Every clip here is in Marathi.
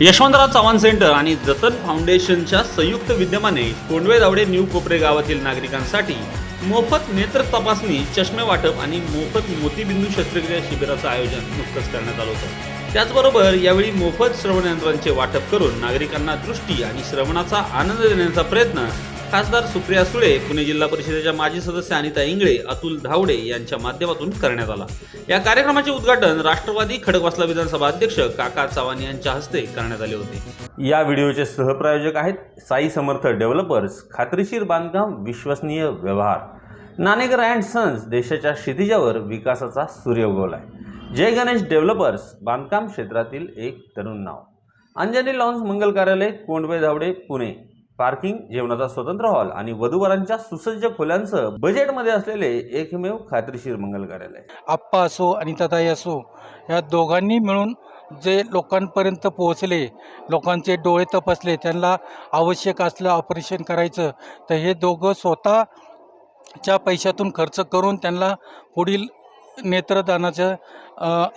यशवंतराव चव्हाण सेंटर आणि जतन फाउंडेशनच्या संयुक्त विद्यमाने कोंडवे दावडे न्यू कोपरे गावातील नागरिकांसाठी मोफत नेत्र तपासणी चष्मे वाटप आणि मोफत मोतीबिंदू शस्त्रक्रिया शिबिराचं आयोजन नुकतंच करण्यात आलं होतं. त्याचबरोबर यावेळी मोफत श्रवणयंत्रांचे वाटप करून नागरिकांना दृष्टी आणि श्रवणाचा आनंद देण्याचा प्रयत्न खासदार सुप्रिया सुळे पुणे जिल्हा परिषदेच्या माजी सदस्य अनिता इंगळे अतुल धावडे यांच्या माध्यमातून करण्यात आला. या कार्यक्रमाचे उद्घाटन राष्ट्रवादी खडकवासला विधानसभा अध्यक्ष काका चव्हाण यांच्या हस्ते करण्यात आले होते. या व्हिडिओचे सहप्रायोजक आहेत साई समर्थ डेव्हलपर्स खात्रीशीर बांधकाम विश्वसनीय व्यवहार. नाणेकर अँड सन्स देशाच्या क्षितिजावर विकासाचा सूर्य उगवलाय जय गणेश डेव्हलपर्स बांधकाम क्षेत्रातील एक तरुण नाव. अंजनी लॉन्स मंगल कार्यालय कोंडवे धावडे पुणे. पार्किंग जेवणाचा स्वतंत्र हॉल आणि वधूवरांच्या सुसज्ज खोल्यांसह बजेटमध्ये असलेले एकमेव खात्रीशीर मंगल कार्यालय. आप्पा असो आणि तथाई असो या दोघांनी मिळून जे लोकांपर्यंत पोहोचले लोकांचे डोळे तपासले त्यांना आवश्यक असलं ऑपरेशन करायचं तर हे दोघं स्वतःच्या पैशातून खर्च करून त्यांना पुढील नेत्रदानाचं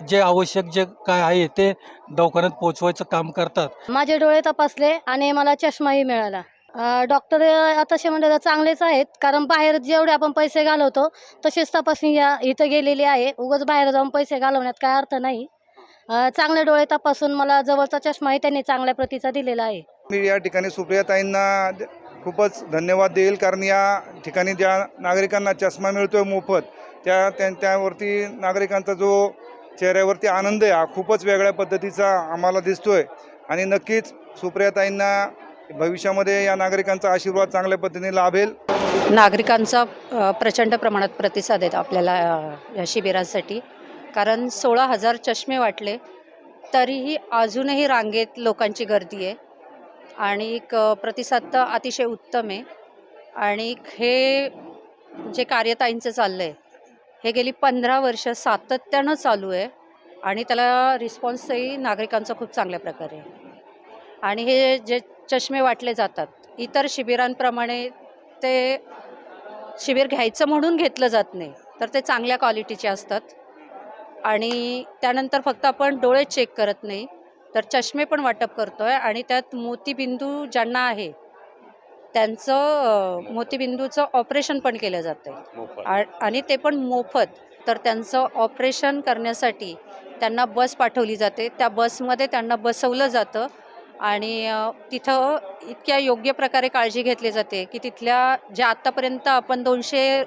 जे आवश्यक जे काय आहे ते दवाखान्यात पोचवायचं काम करतात. माझे डोळे तपासले आणि मला चष्माही मिळाला. डॉक्टर तसे म्हणजे चांगलेच आहेत. कारण बाहेर जेवढे आपण पैसे घालवतो तसेच तपासणी या इथं गेलेली आहे. उगाच बाहेर जाऊन पैसे घालवण्यात काय अर्थ नाही. चांगले डोळे तपासून मला जवळचा चष्माही त्यांनी चांगल्या प्रतीचा दिलेला आहे. मी या ठिकाणी सुप्रियाताईंना द- खूपच धन्यवाद देईल कारण या ठिकाणी ज्या नागरिकांना चष्मा मिळतोय मोफत त्या त्या- त्यावरती नागरिकांचा जो चेहऱ्यावरती आनंद आहे हा खूपच वेगळ्या पद्धतीचा आम्हाला दिसतोय. आणि नक्कीच सुप्रियाताईंना भविष्यामध्ये या नागरिकांचा आशीर्वाद चांगल्या पद्धतीने लाभेल? नागरिकांचा प्रचंड प्रमाणात प्रतिसाद आहेत आपल्याला या शिबिरासाठी. कारण सोळा हजार चष्मे वाटले तरीही अजूनही रांगेत लोकांची गर्दी आहे. आणि प्रतिसाद तर अतिशय उत्तम आहे. आणि हे जे कार्यताईंचं चाललं आहे हे गेली पंधरा वर्ष सातत्यानं चालू आहे. आणि त्याला रिस्पॉन्सही नागरिकांचा खूप चांगल्या प्रकारे आहे. आणि हे जे चष्मे वाटले जातात. इतर शिबिरांप्रमाणे ते शिबिर घ्यायचं म्हणून घेतलं जात नाही तर ते चांगल्या क्वालिटीचे असतात. आणि त्यानंतर फक्त आपण डोळे चेक करत नाही तर चष्मे पण वाटप करतो आहे आणि त्यात मोतीबिंदू ज्यांना आहे त्यांचं मोतीबिंदूचं ऑपरेशन पण केलं जातं आहे आणि ते पण मोफत तर त्यांचं ऑपरेशन करण्यासाठी त्यांना बस पाठवली जाते. त्या बसमध्ये त्यांना बसवलं जातं. आणि तिथं इतक्या योग्य प्रकारे काळजी घेतली जाते की तिथल्या ज्या आत्तापर्यंत आपण दोनशे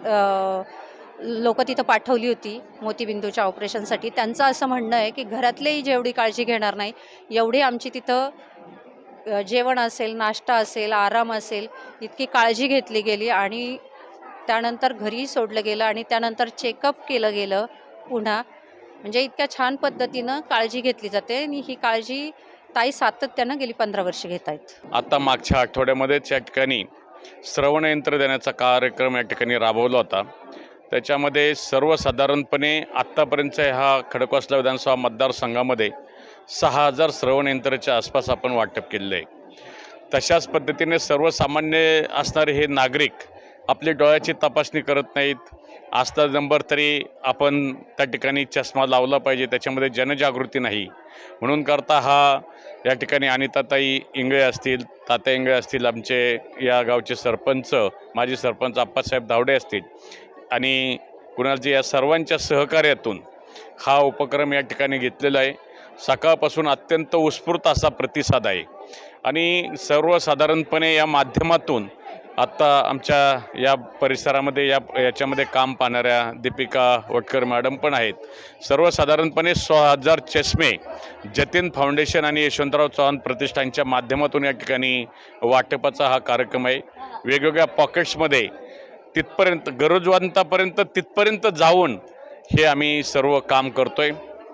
लोक तिथं पाठवली होती मोतीबिंदूच्या ऑपरेशनसाठी त्यांचं असं म्हणणं आहे की घरातलेही जेवढी काळजी घेणार नाही एवढी आमची तिथं जेवण असेल नाश्ता असेल आराम असेल इतकी काळजी घेतली गेली आणि त्यानंतर घरी सोडलं गेलं आणि त्यानंतर चेकअप केलं गेलं पुन्हा. म्हणजे इतक्या छान पद्धतीनं काळजी घेतली जाते आणि ही काळजी ताई सातत्यानं गेली पंधरा वर्ष घेत आहेत. आता मागच्या आठवड्यामध्येच या ठिकाणी श्रवणयंत्र देण्याचा कार्यक्रम या ठिकाणी राबवला होता. त्याच्यामध्ये सर्वसाधारणपणे आत्तापर्यंत ह्या खडकवासला विधानसभा मतदारसंघामध्ये सहा हजार श्रवणयंत्राच्या आसपास आपण वाटप केलेलं आहे. तशाच पद्धतीने सर्वसामान्य असणारे हे नागरिक आपले डोळ्याची तपासणी करत नाहीत. आस्था नंबर तरी आपण त्या ठिकाणी चष्मा लावला पाहिजे त्याच्यामध्ये जनजागृती नाही. म्हणून करता हा या ठिकाणी अनिताताई इंगळे असतील तात्या इंगळे असतील आमचे या गावचे सरपंच माजी सरपंच आप्पासाहेब धावडे असतील आणि कुणालजी या सर्वांच्या सहकार्यातून हा उपक्रम या ठिकाणी घेतलेला आहे. सकाळपासून अत्यंत उत्स्फूर्त असा प्रतिसाद आहे. आणि सर्वसाधारणपणे या माध्यमातून आत्ता आमच्या या परिसरामध्ये या याच्यामध्ये काम पाहणाऱ्या दीपिका वटकर मॅडम पण आहेत. सर्वसाधारणपणे सोळा हजार चष्मे जतीन फाउंडेशन आणि यशवंतराव चव्हाण प्रतिष्ठानच्या माध्यमातून या ठिकाणी वाटपाचा हा कार्यक्रम आहे. वेगवेगळ्या पॉकेट्समध्ये तिथपर्यंत गरजवंतापर्यंत तिथपर्यंत जाऊन हे आम्ही सर्व काम करतो आहे